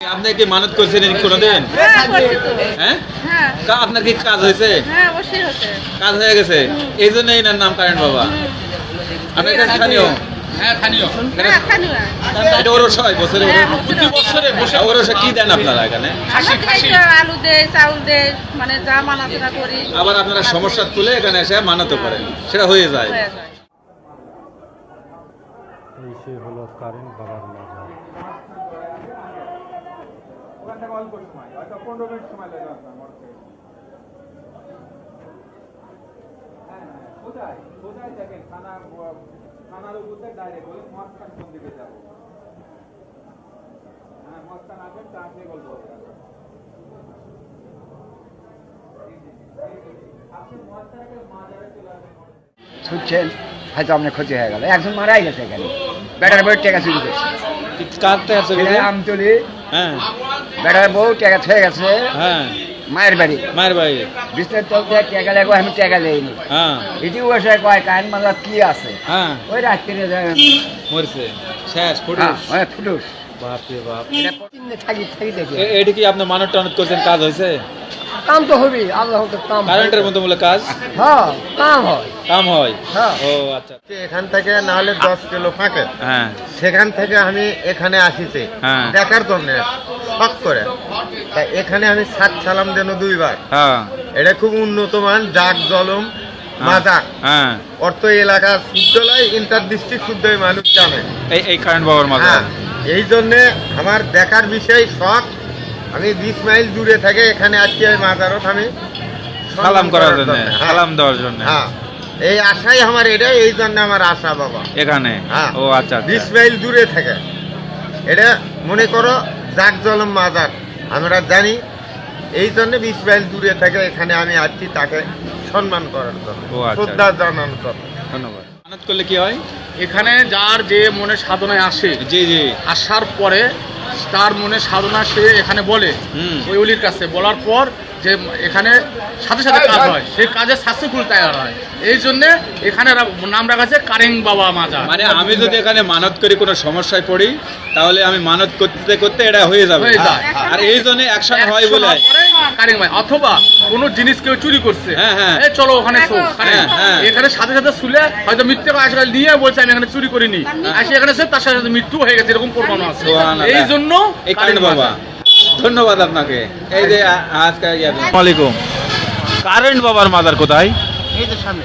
আপনি কি মানত করছিলেন কোনোদিন? হ্যাঁ তো। হ্যাঁ? হ্যাঁ। আপনার কি কাজ হয়েছে? হ্যাঁ কাজ হয়ে গেছে? এই জন্য এনার নাম কারেন্ট বাবা। আপনার এটা স্থানীয়? হ্যাঁ স্থানীয়। হ্যাঁ খানিও এটা ওরস হয় বছরে হ্যাঁ, ওরস? প্রতি বছরে বসে ওরস কি দেন আপনারা এখানে খাসি, আমরা খাসি। এই তো আলু দেয় চাউল দেয় মানে যা মানাচনা করি আবার আপনারা করেন সেটা হয়ে যায় হয়ে ছুটছেন হয়তো আপনার ক্ষতি হয়ে গেল। একজন মারাই গেছে এখানে। ব্যাটার বউ টেকা চুরি করছে। কাটতে আছে আমতলি। হ্যাঁ। বউ টেকা গেছে। হ্যাঁ। মায়ের বাড়ি। মায়ের বিষ্ণের চলতে টেকা লেগো আমি টেকা লেইনি হ্যাঁ। এটি বসে কয় কায়ন মাজার কি আছে? হ্যাঁ। ওই রাত্রিরে মরছে। শেষ ফুটে হ্যাঁ, ফুটুস বাপ বাপ। থাকি থাকি দেখি। এ- কি আপনি মানত টানত করছেন কাজ হয়েছে? কাম তো হবি আল্লাহ তো কাম কারেন্টের মতো বলে কাজ? হ্যাঁ কাম হয়। কাম হয়? হ্যাঁ। ও আচ্ছা। এখান থেকে নাহলে দশ কিলো ফাঁকে। হ্যাঁ। সেখান থেকে আমি এখানে আসিছি। হ্যাঁ। দেখার জন্য। শখ করে। তা এখানে আমি সাত সালাম দেন দুইবার। হ্যাঁ। এটা খুব উন্নত মান জাগ জলম মাজাক হ্যাঁ। অর্থ এলাকা শুদ্ধলয় ইন্টার ডিস্ট্রিক্ট শুদ্ধ মানুষ জানে। এই এই কারণ বাবার হ্যাঁ। এই জন্যে আমার দেখার বিষয় শখ আমি বিশ মাইল দূরে থেকে এখানে আজকে এই মাজারত আমি সালাম করার জন্য হ্যাঁ। সালাম দেওয়ার জন্য। হ্যাঁ। এই আশাই আমার এটা এই জন্য আমার আশা বাবা। এখানে? হ্যাঁ। ও আচ্ছা আচ্ছা। বিশ মাইল দূরে থাকে। এটা মনে করো জাক জলম মাজার। আমরা জানি এই জন্য বিশ মাইল দূরে থাকে এখানে আমি আসছি তাকে সম্মান করার জন্য আচ্ছা। শ্রদ্ধা জানানোর জন্য। ধন্যবাদ। করলে কি হয়? এখানে যার যে মনে সাধনায় আসে জি জি। আসার পরে তার মনে সাধনা সে এখানে বলে। হুম। ওই অলির কাছে। বলার পর যে এখানে সাথে সাথে কাজ হয়। সেই কাজে সাকসেসফুল তৈরি হয়। এই জন্য এখানে নাম রাখা আছে কারেং বাবা মাজা মানে আমি যদি এখানে মানত করি কোনো সমস্যায় পড়ি তাহলে আমি মানত করতে করতে এটা হয়ে যাবে। আর এই জন্য অ্যাকশন হয় বলে কারেং ভাই অথবা কোনো জিনিস কেউ চুরি করছে। হ্যাঁ, হ্যাঁ। চলো ওখানে হ্যাঁ, হ্যাঁ। এখানে সাথে সাথে শুলে হয়তো মিথ্যে কথা আজকাল নিয়ে বলছে আমি এখানে চুরি করিনি। আসে এখানে সে তার সাথে সাথে মৃত্যু হয়ে গেছে এরকম প্রমাণ আছে। এই জন্য এই কারেং বাবা। ধন্যবাদ আপনাকে। এই যে আজকে ওয়ালাইকুম কারেন্ট বাবার মাদার কোথায়? এই তো সামনে।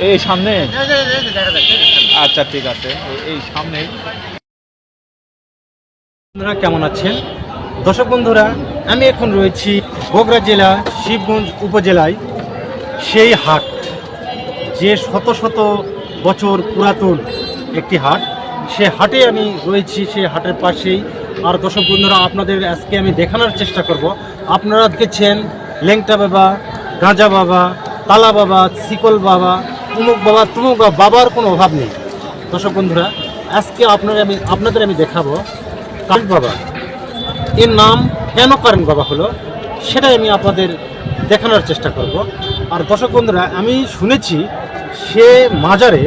এই সামনে। আচ্ছা ঠিক আছে। এই- এই সামনে। বন্ধুরা কেমন আছেন? দর্শক বন্ধুরা আমি এখন রয়েছি বগুড়া জেলা শিবগঞ্জ উপজেলায় সেই হাট যে শত শত বছর পুরাতন একটি হাট। সে হাটে আমি রয়েছি সেই হাটের পাশেই আর দর্শক বন্ধুরা, আপনাদের আজকে আমি দেখানোর চেষ্টা করব। আপনারা দেখেছেন লেংটা বাবা, গাঁজা বাবা, তালা বাবা, শিকল বাবা তুমুক বাবা তুমুক বাবা, বাবার কোনো অভাব নেই। দর্শক বন্ধুরা, আজকে আপনারা আমি আপনাদের আমি দেখাবো কারেন্ট বাবা। এর নাম কেন কারেন্ট বাবা হলো, সেটাই আমি আপনাদের দেখানোর চেষ্টা করব। আর দর্শক বন্ধুরা, আমি শুনেছি সে মাজারে,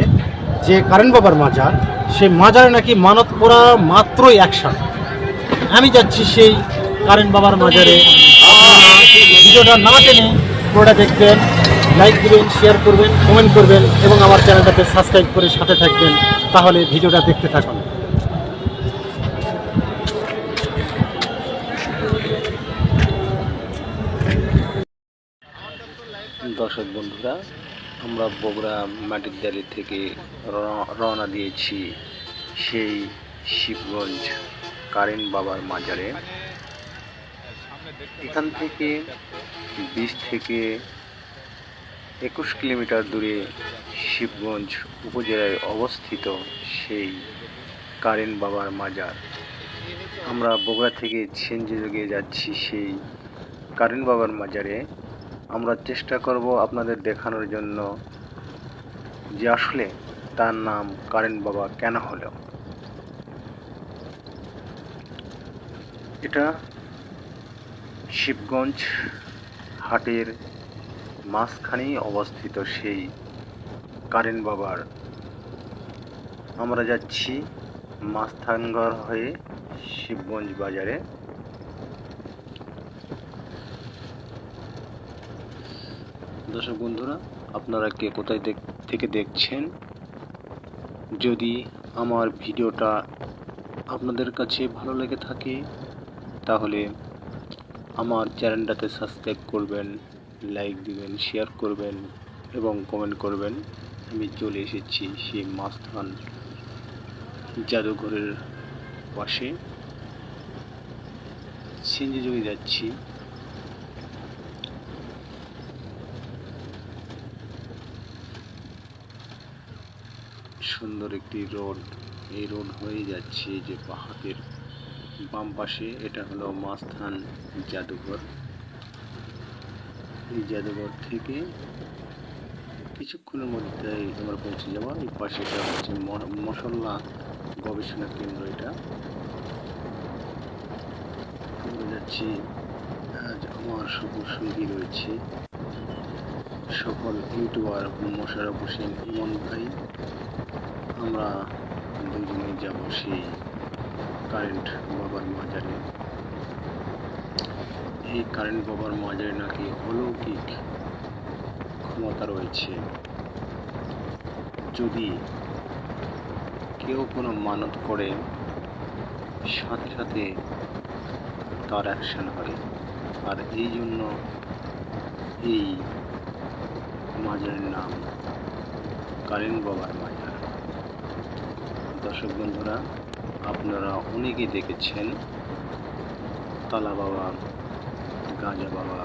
যে কারেন্ট বাবার মাজার সেই মাজারে নাকি মানত করা মাত্রই একসাথে আমি যাচ্ছি সেই কারেন্ট বাবার মাজারে। ভিডিওটা না টেনে পুরোটা দেখবেন লাইক দিবেন শেয়ার করবেন কমেন্ট করবেন এবং আমার চ্যানেলটাকে সাবস্ক্রাইব করে সাথে থাকবেন। তাহলে ভিডিওটা দেখতে থাকুন। দর্শক বন্ধুরা, আমরা বগুড়া মাটির ডালি থেকে রওনা দিয়েছি সেই শিবগঞ্জ। কারেন বাবার মাজারে। এখান থেকে বিশ থেকে একুশ কিলোমিটার দূরে শিবগঞ্জ উপজেলায় অবস্থিত সেই কারেন বাবার মাজার। আমরা বগুড়া থেকে ছেঞ্জি যোগে যাচ্ছি সেই কারেন বাবার মাজারে। আমরা চেষ্টা করব আপনাদের দেখানোর জন্য যে আসলে তার নাম কারেন্ট বাবা কেন হলো। এটা শিবগঞ্জ হাটের মাঝখানেই অবস্থিত সেই কারেন্ট বাবার। আমরা যাচ্ছি মাস্তানগর হয়ে শিবগঞ্জ বাজারে। দর্শক বন্ধুরা, আপনারা কে কোথায় থেকে দেখছেন, যদি আমার ভিডিওটা আপনাদের কাছে ভালো লেগে থাকে তাহলে আমার চ্যানেলটাতে সাবস্ক্রাইব করবেন লাইক দিবেন শেয়ার করবেন এবং কমেন্ট করবেন। আমি চলে এসেছি সেই মাস্তান জাদুঘরের পাশে। সিঞ্জি যোগে যাচ্ছি। সুন্দর একটি রোড এই রোড হয়ে যাচ্ছে যে পাহাড়ের বাম পাশে এটা হলো মাস্তান জাদুঘর। এই জাদুঘর থেকে কিছুক্ষণের মধ্যেই আমরা পৌঁছে যাব। এই পাশে এটা হচ্ছে ম- মশলা গবেষণা কেন্দ্র এটা। যাচ্ছি, আজ আমার সকল সঙ্গী রয়েছে। সকল ইউটিউবার মোশারফ হোসেন ইমন ভাই। আমরা দুজনে যাব সেই কারেন্ট বাবার মাজারে এই কারেন্ট বাবার মাজারে নাকি অলৌকিক ক্ষমতা রয়েছে। যদি কেউ কোনো মানত করে, সাথে সাথে তার অ্যাকশন হয়। আর এই জন্য এই মাজারের নাম কারেন্ট বাবার মাজার দর্শক বন্ধুরা আপনারা অনেকেই দেখেছেন। তালা বাবা, গাঁজা বাবা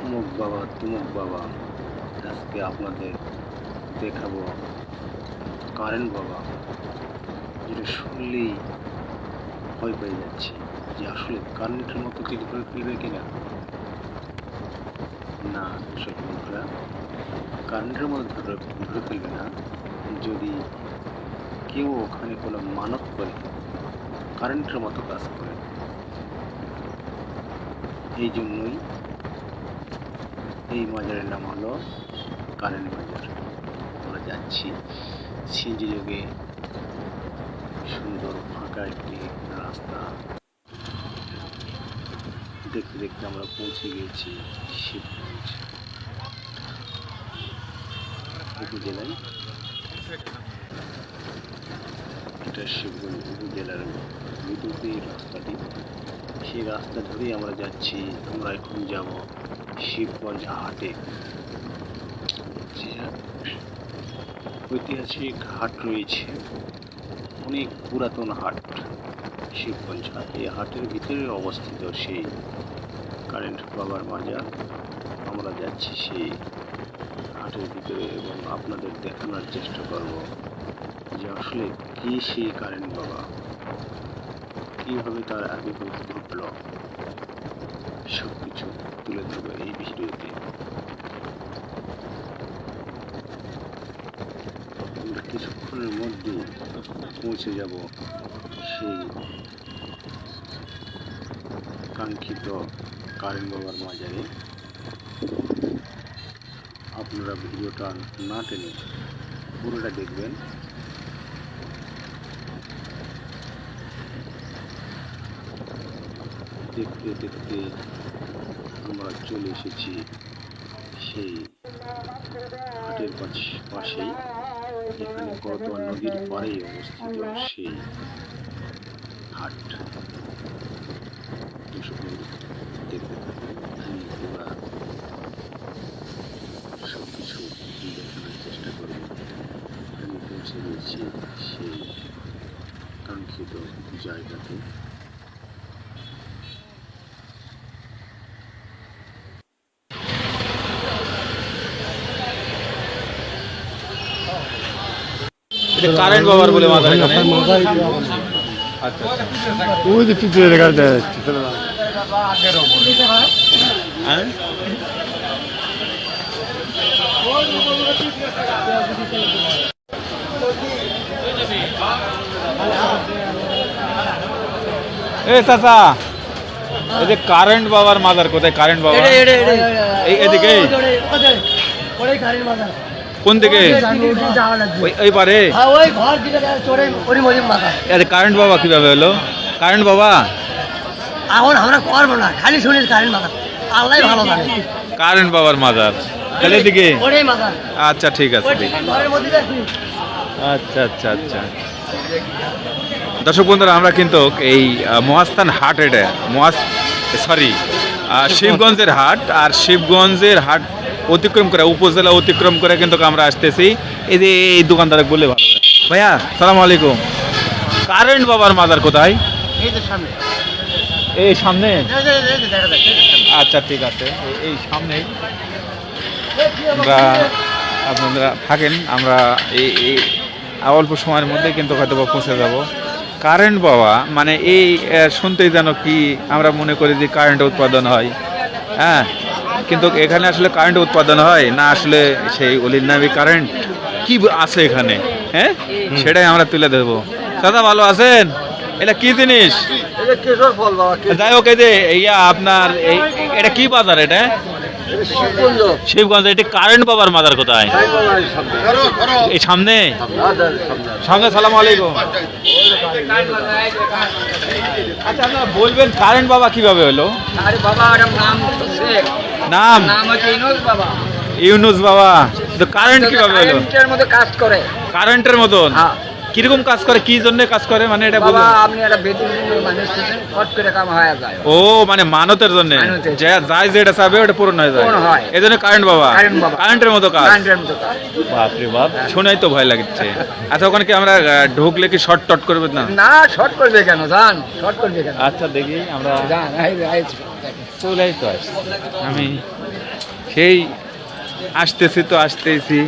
অমুক বাবা, তুমুক বাবা। আজকে আপনাদের দেখাবো কারেন্ট বাবা, যেটা শুনলেই ভয় পেয়ে যাচ্ছে যে আসলে কারেন্টের মতো কি ধরে ফেলবে কিনা। না দর্শক বন্ধুরা, কারেন্টের মতো ধরে ফেলবে না। যদি কেউ ওখানে কোনো মানত করে কারেন্টের মতো কাজ করে এই জন্যই এই মাজারের নাম হলো কারেন্ট বাজার আমরা যাচ্ছি সিঞ্জি যোগে সুন্দর ফাঁকা একটি রাস্তা। দেখতে দেখতে আমরা পৌঁছে গিয়েছি শিবগঞ্জ। উপজেলায়। এটা শিবগঞ্জ উপজেলার বিদ্যুৎ এই রাস্তাটি, সেই রাস্তা ধরেই আমরা যাচ্ছি, আমরা এখন যাব শিবগঞ্জ হাটে। ঐতিহাসিক হাট রয়েছে, অনেক পুরাতন হাট শিবগঞ্জ হাট। এই হাটের ভিতরে অবস্থিত সেই কারেন্ট বাবার মাজার আমরা যাচ্ছি সেই হাটের ভিতরে এবং আপনাদের দেখানোর চেষ্টা করব। যে আসলে কি সেই কারেন্ট বাবা? কীভাবে তার আবির্ভাব ঘটল? সব কিছু তুলে ধরবো এই ভিডিওতে। কিছুক্ষণের মধ্যে পৌঁছে যাব সেই কাঙ্ক্ষিত কারেন্ট বাবার মাজারে। আপনারা ভিডিওটা না টেনে পুরোটা দেখবেন। দেখতে দেখতে আমরা চলে এসেছি সেই হাটের পাশ- পাশেই। যেখানে করতোয়া নদীর পাড়েই অবস্থিত সেই হাট দেখতে সব কিছু চেষ্টা আমি পৌঁছে সেই কাঙ্ক্ষিত জায়গাতে। এটা কারেন্ট বাবার বলে মাজার এখানে আচ্ছা আচ্ছা ওই যে পিছিয়ে দেখা যাচ্ছে হ্যাঁ এ চাচা এই যে কারেন্ট বাবার মাজার কোথায় কারেন্ট বাবা এদিকে কোন দিকে? ওই পারে? মাথা। আরে কারেন্ট বাবা কীভাবে হলো? কারেন্ট বাবা? এখন আমরা করব না খালি শুনিস কারেন্ট মাথা। আল্লাহ ভালো জানে। কারেন্ট বাবার মাজার তাহলে এদিকে? আচ্ছা ঠিক আছে আচ্ছা আচ্ছা আচ্ছা। দর্শক বন্ধুরা আমরা কিন্তু এই মহাস্থান হাট এটা মহাস সরি শিবগঞ্জের হাট আর শিবগঞ্জের হাট অতিক্রম করে উপজেলা অতিক্রম করে কিন্তু আমরা আসতেছি। এই যে এই দোকানদার বললে ভালো ভাইয়া সালাম আলাইকুম। কারেন্ট বাবার মাজার কোথায়? এই সামনে। আচ্ছা ঠিক আছে। এই- সামনে। আমরা আপনারা থাকেন আমরা এই এই অল্প সময়ের মধ্যে কিন্তু হয়তো বা পৌঁছে যাব। কারেন্ট বাবা মানে এই শুনতেই যেন কি আমরা মনে করি যে কারেন্ট উৎপাদন হয়। হ্যাঁ? কিন্তু এখানে আসলে কারেন্ট উৎপাদন হয় না আসলে সেই অলির নাবি কারেন্ট কি আছে এখানে? হ্যাঁ? সেটাই আমরা তুলে দেবো দাদা ভালো আছেন? এটা কি জিনিস? যাই হোক এই যে ইয়া আপনার এই এটা কি বাজার এটা? শিবগঞ্জ। এটি কারেন্ট বাবার মাজার কোথায়? এই সামনে। সামনে? সালাম আলাইকুম। আচ্ছা বলবেন কারেন্ট বাবা কীভাবে হলো? বাবা নাম নাম? নাম হচ্ছে ইনুস বাবা। ইউনুস বাবা। তো কারেন্ট কীভাবে হলো কারেন্টের মতো কাজ করে। কারেন্টের মতন? হ্যাঁ। কীরকম কাজ করে? কি জন্য কাজ করে? মানে এটা বাবা বলুন। আপনি একটা বেতন মানুষ ছিলেন ফট করে কাম হয়ে যায়। ও মানে মানতের জন্য। যে যাই যেটা চাবে ওটা পূরণ হয়ে যায়। পূরণ হয়। এই জন্য কারেন্ট বাবা। কারেন্ট বাবা। কারেন্টের মতো কাজ। কাজ। বাপরে বাপ শোনাই তো ভয় লাগছে। আচ্ছা ওখানে কি আমরা ঢুকলে কি শর্ট টট করবে না? না শর্ট করবে কেন? জান শর্ট করবে কেন? আচ্ছা দেখি আমরা জান চলেই তো আসছি। আমি সেই আসতেছি তো আসতেছি।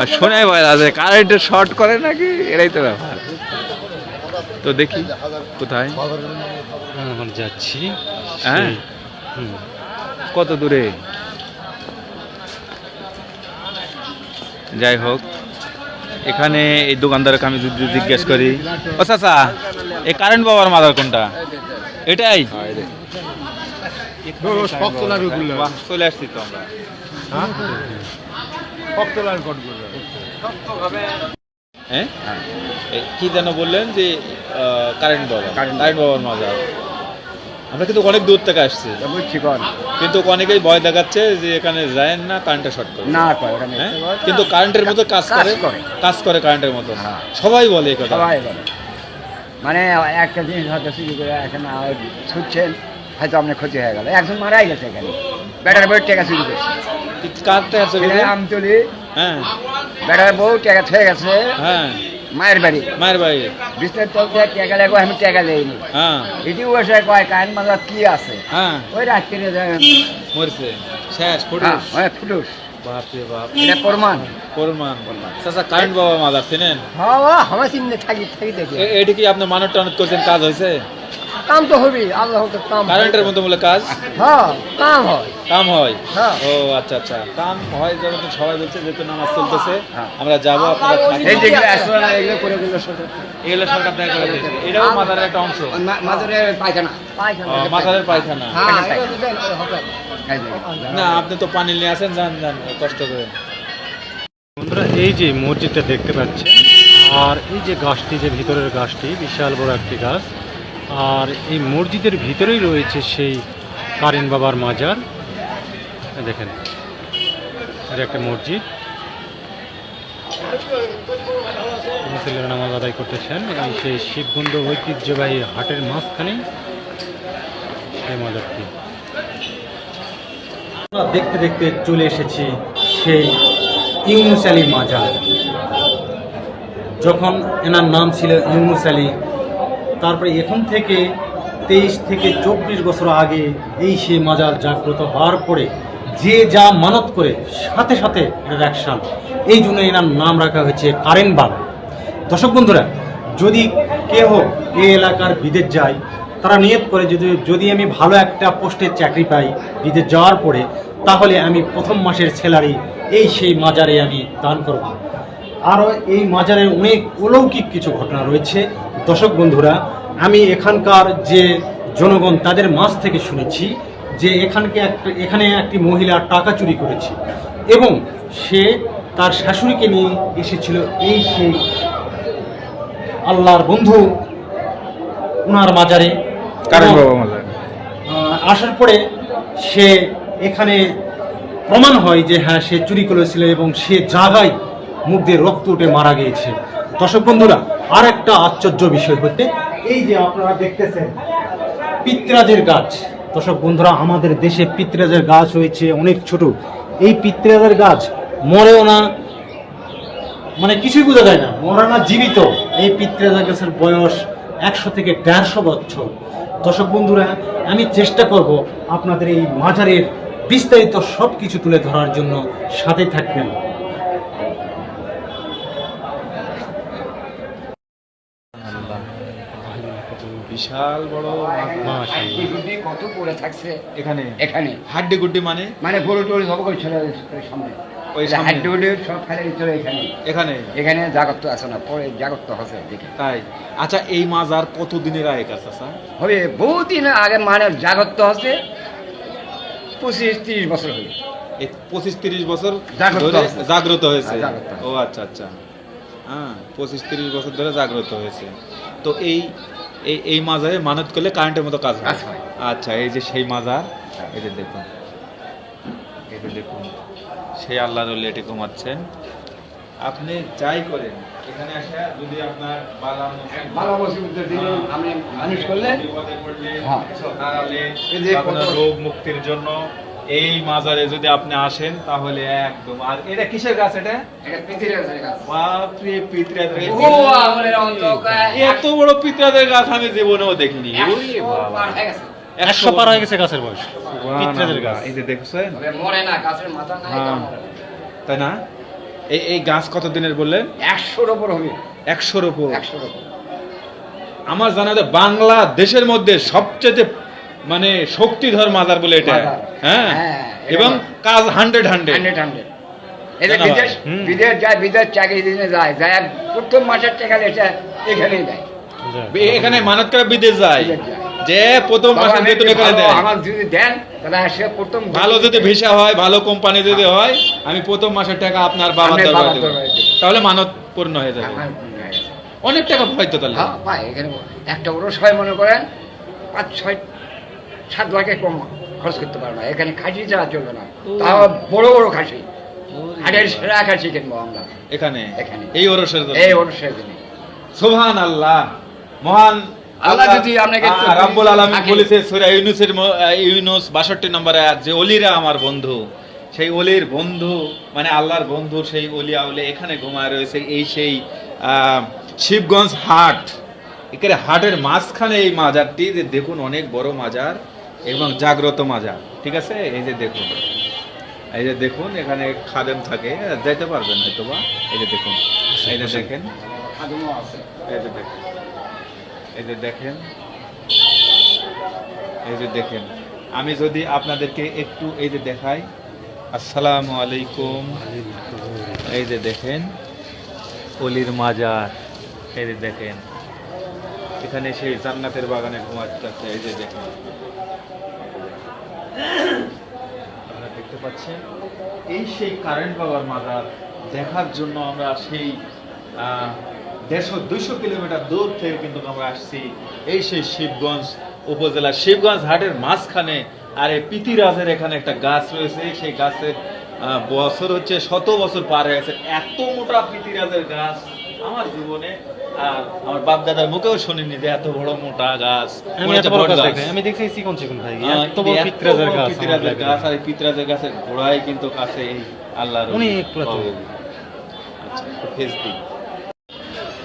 আর শোনাই ভয় আছে কারেন্টের শর্ট করে নাকি? এরাই তো ব্যাপার তো দেখি কোথায়। আমরা যাচ্ছি। হ্যাঁ? হুম। কত দূরে? যাই হোক এখানে এই দোকানদারকে আমি যদি জিজ্ঞেস করি ও চাচা এই কারেন্ট বাবার মাদার কোনটা? এটাই? বাহ, চলে আসছি তো আমরা। হ্যাঁ? কি যেন বললেন যে কারেন্ট বাবা। কারেন্ট বাবার মাজার আমরা কিন্তু অনেক দূর থেকে আসছি। কিন্তু অনেকেই ভয় দেখাচ্ছে যে এখানে যায় না কারেন্টটা শর্ট করে। না হ্যাঁ? কিন্তু কারেন্টের মতো কাজ করে। করে। কাজ করে কারেন্টের মতো। হ্যাঁ। সবাই বলে এই কথা। সবাই বলে। মানে একটা জিনিস হয়তো চুরি করে এখন ছুটছেন। হয়তো আপনার ক্ষতি হয়ে গেল। একজন মারাই গেছে এখানে। ব্যাটার বউ টাকা চুরি করছে। আমতলি। হ্যাঁ। ব্যাটার বউ টাকা গেছে। হ্যাঁ। মায়ের বাড়ি। মায়ের বাড়ি। বিষ্ণুর চলতে টাকা আমি টাকা হ্যাঁ। এটি কয় মাজার কি আছে? হ্যাঁ। ওই রাত্রিরে যায় মরছে। শেষ ফুটে হ্যাঁ, ওই ফুটুস। বাপরে বাপ। এটা প্রমাণ। পরমান চাচা কারেন্ট বাবা মাদার চিনেন? হ্যাঁ আমার চিন্তা থাকি থাকি দেখি। এটি কি আপনি মানত টানত করছেন কাজ হয়েছে কাম তো হবি আল্লাহ তো কাম কারেন্টের মতো বলে কাজ? হ্যাঁ কাম হয়। কাম হয়? হ্যাঁ। ও আচ্ছা আচ্ছা। কাম হয় যখন সবাই বলছে যেহেতু নামাজ চলতেছে হ্যাঁ। আমরা যাব আপনারা এই না, এগুলো করে দিল সরকার এগুলো সরকার দেয় করে দিয়েছে। এটাও মাদারের একটা অংশ। মাঝে পায়খানা পায়খানা। ও, মাথারের পায়খানা। হ্যাঁ এগুলো দেন, হবে। না আপনি তো পানি নিয়ে আসেন যান যান কষ্ট করে বন্ধুরা এই যে মসজিদটা দেখতে পাচ্ছেন আর এই যে গাছটি যে ভিতরের গাছটি বিশাল বড় একটি গাছ আর এই মসজিদের ভিতরেই রয়েছে সেই কারেন বাবার মাজার। দেখেন, এটা একটা মসজিদ। মুসলিমরা নামাজ আদায় করতেছেন। এই সেই শিবগঞ্জ ঐতিহ্যবাহী হাটের মাঝখানে সেই মাজারটি। আমরা দেখতে দেখতে চলে এসেছি সেই ইউনুস আলী মাজার। যখন এনার নাম ছিল ইউনুস আলী তারপরে এখন থেকে তেইশ থেকে চব্বিশ বছর আগে এই সেই মাজার জাগ্রত হওয়ার পরে যে যা মানত করে সাথে সাথে এটার অ্যাকশান এই জন্য এনার নাম রাখা হয়েছে কারেন বাবা দর্শক বন্ধুরা, যদি কেহ এই এলাকার বিদেশ যায়, তারা নিয়ত করে যদি যদি আমি ভালো একটা পোস্টে চাকরি পাই বিদেশ যাওয়ার পরে, তাহলে আমি প্রথম মাসের স্যালারি এই সেই মাজারে আমি দান করব। আরও এই মাজারের অনেক অলৌকিক কিছু ঘটনা রয়েছে। দর্শক বন্ধুরা আমি এখানকার যে জনগণ তাদের মাছ থেকে শুনেছি যে এখানকে একটা এখানে একটি মহিলা টাকা চুরি করেছে এবং সে তার শাশুড়িকে নিয়ে এসেছিল এই সেই আল্লাহর বন্ধু ওনার মাজারে। আসার পরে সে এখানে প্রমাণ হয় যে হ্যাঁ সে চুরি করেছিল এবং সে জায়গায় মুখ দিয়ে রক্ত উঠে মারা গিয়েছে। দর্শক বন্ধুরা আর একটা আশ্চর্য বিষয় হতে এই যে আপনারা দেখতেছেন, পিত্রাজের গাছ। দর্শক বন্ধুরা, আমাদের দেশে পিত্রাজের গাছ হয়েছে অনেক ছোট। এই পিত্রাজের গাছ মরেও না মানে কিছুই বোঝা যায় না, মরা না জীবিত। এই পিত্রাজা গাছের বয়স একশো থেকে দেড়শো বছর। দর্শক বন্ধুরা, আমি চেষ্টা করব আপনাদের এই মাজারের বিস্তারিত সব কিছু তুলে ধরার জন্য সাথে থাকবেন। বিশাল বড় হাড্ডি গুড্ডি কত পড়ে থাকছে? এখানে? এখানে। হাড্ডি গুড্ডি মানে? মানে গরু টরু সব করে চলে সামনে। ওই হাড্ডি গুড্ডি সব ফেলে চলে এখানে। এখানে? এখানে জাগত আছে না পরে জাগত হচ্ছে দেখে। তাই। আচ্ছা এই মাজার কত দিনের আগে কাছে স্যার হবে বহুদিন আগে মানে জাগত হচ্ছে পঁচিশ তিরিশ বছর এই পঁচিশ তিরিশ বছর জাগ্রত হয়েছে। জাগ্রত হ্যাঁ, জাগ্রত। হয়েছে। ও আচ্ছা আচ্ছা। হ্যাঁ পঁচিশ তিরিশ বছর ধরে জাগ্রত হয়েছে। তো এই এই এই মাজারে মানত করলে কারেন্টের মতো কাজ হয়। আচ্ছা এই যে সেই মাজার এই যে দেখুন। এই যে দেখুন সেই আল্লাহর লেটে ঘুমাচ্ছেন। আপনি যাই করেন এখানে আসে যদি আপনার বালা মুসিবত, ভালো মুসিবতের আমি মানুষ করলে? হ্যাঁ। রোগ মুক্তির জন্য এই মাজারে যদি আপনি আসেন তাহলে একদম। আর এটা কিসের গাছ এটা? পিতরাদের। এত বড় পিতরাদের গাছ আমি জীবনেও দেখিনি। একশো বাবা। পার হয়ে গেছে। পার হয়ে গেছে গাছের বয়স। পিত্রাজের গাছ। এই যে দেখছেন? তবে মরে না গাছের মাথা নাই হ্যাঁ। তা মরে না। তাই না? এই এই গাছ কত দিনের বললেন? একশোর ওপর হবে। একশোর ওপর। আমার জানা বাংলাদেশের মধ্যে সবচেয়ে মানে শক্তিধর মাজার বলে এটা। হ্যাঁ। হ্যাঁ, এবং কাজ হান্ড্রেড হান্ড্রেড হান্ড্রেড না, বিদেশ বিদেশ যায় বিদেশ চাকরি দিনে যায় যায় প্রথম মাসের টাকা এটা এখানেই দেয়। এখানে মানত করে বিদেশ যায়। যে প্রথম বেতন এখানে দেয়। আমার যদি দেন তাহলে সে প্রথম ভালো যদি ভিসা হয় ভালো কোম্পানি যদি হয় আমি প্রথম মাসের টাকা আপনার বাবার দেবো। তাহলে মানত পূর্ণ হয়ে যাবে। অনেক টাকা হয়তো তাহলে। হ্যাঁ পাই এখানে একটা বড় মনে করেন পাঁচ ছয় সাত লাখের কম খরচ করতে পারবে না। এখানে খাসি ছাড়া চলবে না। তাও বড় বড় খাসি। হাটের সেরা খাসি কিনবো আমরা। এখানে? এখানে। এই ওরসের এই দিনে সুবহান আল্লাহ মহান আল্লাহ যদি আপনাকে রাব্বুল আলামিন বলেছে সূরা ইউনূসের ইউনূস 62 নম্বরে আয়াত যে ওলিরা আমার বন্ধু সেই ওলির বন্ধু মানে আল্লাহর বন্ধু সেই ওলি আউলে এখানে ঘুমায় রয়েছে এই সেই আহ, শিবগঞ্জ হাট। এখানে হাটের মাঝখানে এই মাজারটি যে দেখুন অনেক বড় মাজার। এবং জাগ্রত মাজার ঠিক আছে এই যে দেখুন এই যে দেখুন এখানে খাদেম থাকে যাইতে পারবেন হয়তো বা এই যে দেখুন এই যে দেখেন এই যে দেখেন এই যে দেখেন এই যে দেখেন আমি যদি আপনাদেরকে একটু এই যে দেখাই আসসালামু আলাইকুম এই যে দেখেন অলির মাজার এই যে দেখেন এখানে সেই জান্নাতের বাগানে ঘুমাচ্ছে এই যে দেখেন আপনারা দেখতে পাচ্ছেন, এই সেই কারেন্ট বাবার মাজার দেখার জন্য আমরা সেই দেড়শো, দুইশো কিলোমিটার দূর থেকে কিন্তু আমরা আসছি এই সেই শিবগঞ্জ উপজেলা শিবগঞ্জ হাটের মাঝখানে। আর এই পিতিরাজের এখানে একটা গাছ রয়েছে সেই গাছের বছর হচ্ছে শত বছর পার হয়ে গেছে। এত মোটা পিতিরাজের গাছ। আমার জীবনে আর আমার বাপ দাদার মুখেও শুনিনি যে এত বড় মোটা গাছ আমি দেখছি চিকন চিকন ভাই পিত্রাজের গাছ পিত্রাজের গাছ আর এই পিত্রাজের গাছের গোড়ায় কিন্তু কাছে এই আল্লাহর অনেক পুরাতন। আচ্ছা ফেস দিই।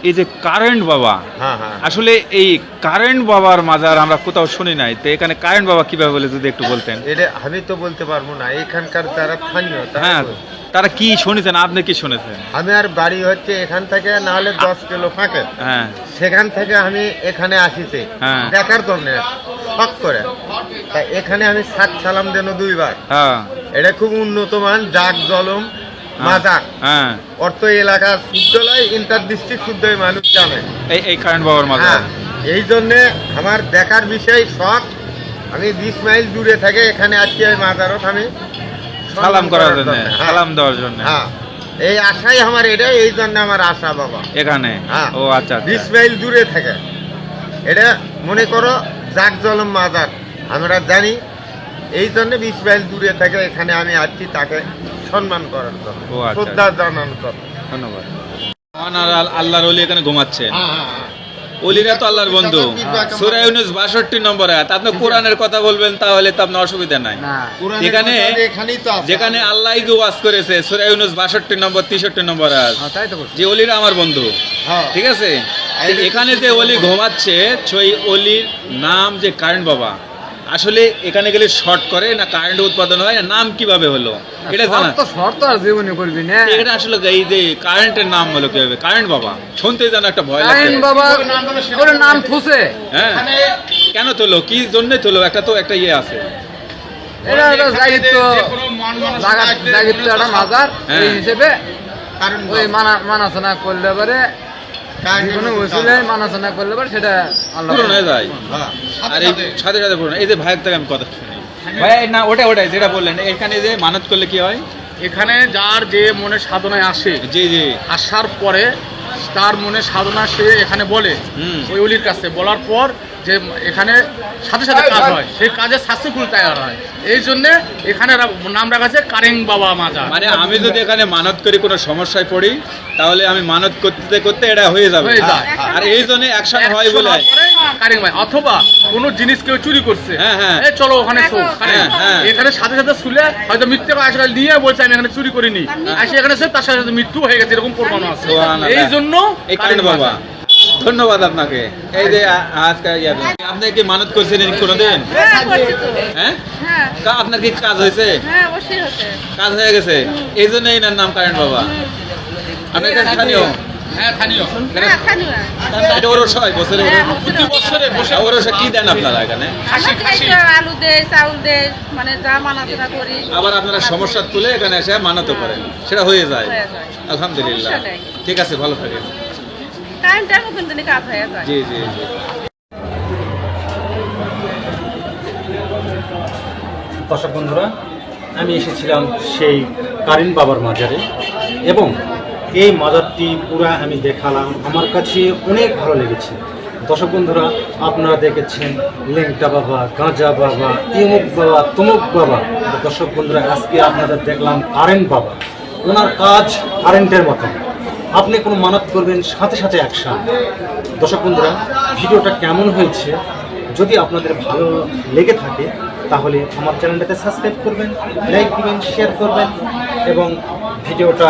এই যে কারেন্ট বাবা হ্যাঁ হ্যাঁ আসলে এই কারেন্ট বাবার মাজার আমরা কোথাও শুনি নাই তো এখানে কারেন্ট বাবা কীভাবে বলে যদি একটু বলতেন এটা আমি তো বলতে পারব না এখানকার যারা স্থানীয় হ্যাঁ। তারা কি শুনেছেন? আপনি কি শুনেছেন? আমি আর বাড়ি হচ্ছে এখান থেকে না হলে দশ কিলো ফাঁকে। হ্যাঁ। সেখান থেকে আমি এখানে আসিছি। হ্যাঁ। দেখার জন্য শখ করে। তা এখানে আমি সাত সালাম দেন দুইবার। হ্যাঁ। এটা খুব উন্নত মান জাগ জলম মাজাক। হ্যাঁ। অর্থ এলাকার শুদ্ধলয় ইন্টার ডিস্ট্রিক্ট শুদ্ধ মানুষ জানে। এই এই কারেন্ট বাবার মাজার হ্যাঁ। এই জন্যে আমার দেখার বিষয় শখ। আমি বিশ মাইল দূরে থেকে এখানে আজকে এই মাজারত আমি। সালাম করার জন্য। সালাম দেওয়ার জন্য। হ্যাঁ এই আশাই আমার এটাই এই জন্য আমার আশা বাবা। এখানে? হ্যাঁ ও আচ্ছা বিশ আচ্ছা মাইল দূরে থাকে। এটা মনে করো জাক জলম মাজার। আমরা জানি এই জন্য বিশ মাইল দূরে থাকে এখানে আমি আসছি তাকে সম্মান করার জন্য ও আচ্ছা। শ্রদ্ধা জানানোর জন্য। ধন্যবাদ। আল্লাহর এখানে ঘুমাচ্ছেন। হ্যাঁ, হ্যাঁ, হ্যাঁ। অলিরা তো আল্লাহর বন্ধু। সুরা ইউনুস বাষট্টি নম্বর আয়াত। আপনি কোরআনের কথা বলবেন তাহলে তো আপনার অসুবিধা নাই। এখানে যেখানে আল্লাহ আল্লাহ ওয়াজ করেছে সুরা ইউনুস বাষট্টি নম্বর তেষট্টি নম্বর আয়াত। তাই তো বলছি। যে অলিরা আমার বন্ধু। হ্যাঁ। ঠিক আছে? এখানে যে অলি ঘুমাচ্ছে সেই অলির নাম যে কারেন্ট বাবা। আসলে এখানে গেলে শর্ট করে না কারেন্ট উৎপাদন হয় না নাম কীভাবে হলো? এটা জানা? শর্ত আর জীবনে করবি না। এটা আসলে এই যে কারেন্টের নাম হলো কীভাবে? কারেন্ট বাবা শুনতে যেন একটা ভয় লাগে। বাবা ওর নাম থুসে। হ্যাঁ। কেন তোলো? কি জন্য তোলো? একটা তো একটা ইয়ে আছে। এটা একটা জাগিত্ব জাগিত্ব একটা মাজার হ্যাঁ। এই হিসেবে কারণ ওই মানা মানাচনা করলে পরে কোনো মানাচনা করলে পরে সেটা পূরণ হয়ে যায় হ্যাঁ। আর এই সাথে সাথে পূরণ এই যে ভাইয়ের থেকে আমি কথা শুনি। ভাই না ওটা ওটাই যেটা বললেন এখানে যে মানত করলে কি হয়? এখানে যার যে মনে সাধনায় আসে জি জি। আসার পরে তার মনে সাধনা সে এখানে বলে ওই অলির কাছে। বলার পর যে এখানে সাথে সাথে কাজ হয় সেই কাজে সাকসেসফুল তৈরি হয়। এই জন্য এখানে নাম রাখা আছে কারেং বাবা মাজার মানে আমি যদি এখানে মানত করি কোনো সমস্যায় পড়ি তাহলে আমি মানত করতে করতে এটা হয়ে যাবে। আর এই জন্য একসাথে হয় বলে। পরে ভাই অথবা কোনো জিনিস কেউ চুরি করছে। হ্যাঁ, হ্যাঁ। এই চলো ওখানে। হ্যাঁ, হ্যাঁ। এখানে সাথে সাথে শুলে হয়তো মিথ্যে আসলে নিয়ে বলছে আমি এখানে চুরি করিনি। আসে এখানে তার সাথে সাথে মৃত্যু হয়ে গেছে এরকম প্রমাণ আছে। এই জন্য বাবা ধন্যবাদ আপনাকে। এই যে আজকে আপনি কি মানত করছিলেন কোনোদিন? হ্যাঁ তো। আপনার কি কাজ হয়েছে? হ্যাঁ কাজ হয়ে গেছে। এই জন্য এনার নাম কারেন্ট বাবা। আপনার স্থানীয়? হ্যাঁ স্থানীয়। হ্যাঁ এটা ওরস হয় বছরে হ্যাঁ, প্রতি বছরে। বছরে বসে ওরসে কি দেন আপনারা এখানে? আমরা তো আলু দেয় চাউল দেয় মানে যা মানাচনা করি। আবার আপনারা সমস্যা তুলে এখানে এসে মানত করেন সেটা হয়ে যায়। আলহামদুলিল্লাহ। ঠিক আছে ভালো থাকেন। কাজ হয়ে যায়। জি জি জি। দর্শক বন্ধুরা আমি এসেছিলাম সেই কারিন বাবার মাজারে এবং এই মাজারটি পুরা আমি দেখালাম। আমার কাছে অনেক ভালো লেগেছে। দর্শক বন্ধুরা, আপনারা দেখেছেন লেংটা বাবা, গাঁজা বাবা, ইমুক বাবা, তুমুক বাবা। দর্শক বন্ধুরা, আজকে আপনাদের দেখলাম কারেন্ট বাবা। ওনার কাজ কারেন্টের মতন আপনি কোনো মানত করবেন, সাথে সাথে অ্যাকশন দর্শক বন্ধুরা, ভিডিওটা কেমন হয়েছে? যদি আপনাদের ভালো লেগে থাকে, তাহলে আমার চ্যানেলটাতে সাবস্ক্রাইব করবেন, লাইক দিবেন, শেয়ার করবেন এবং ভিডিওটা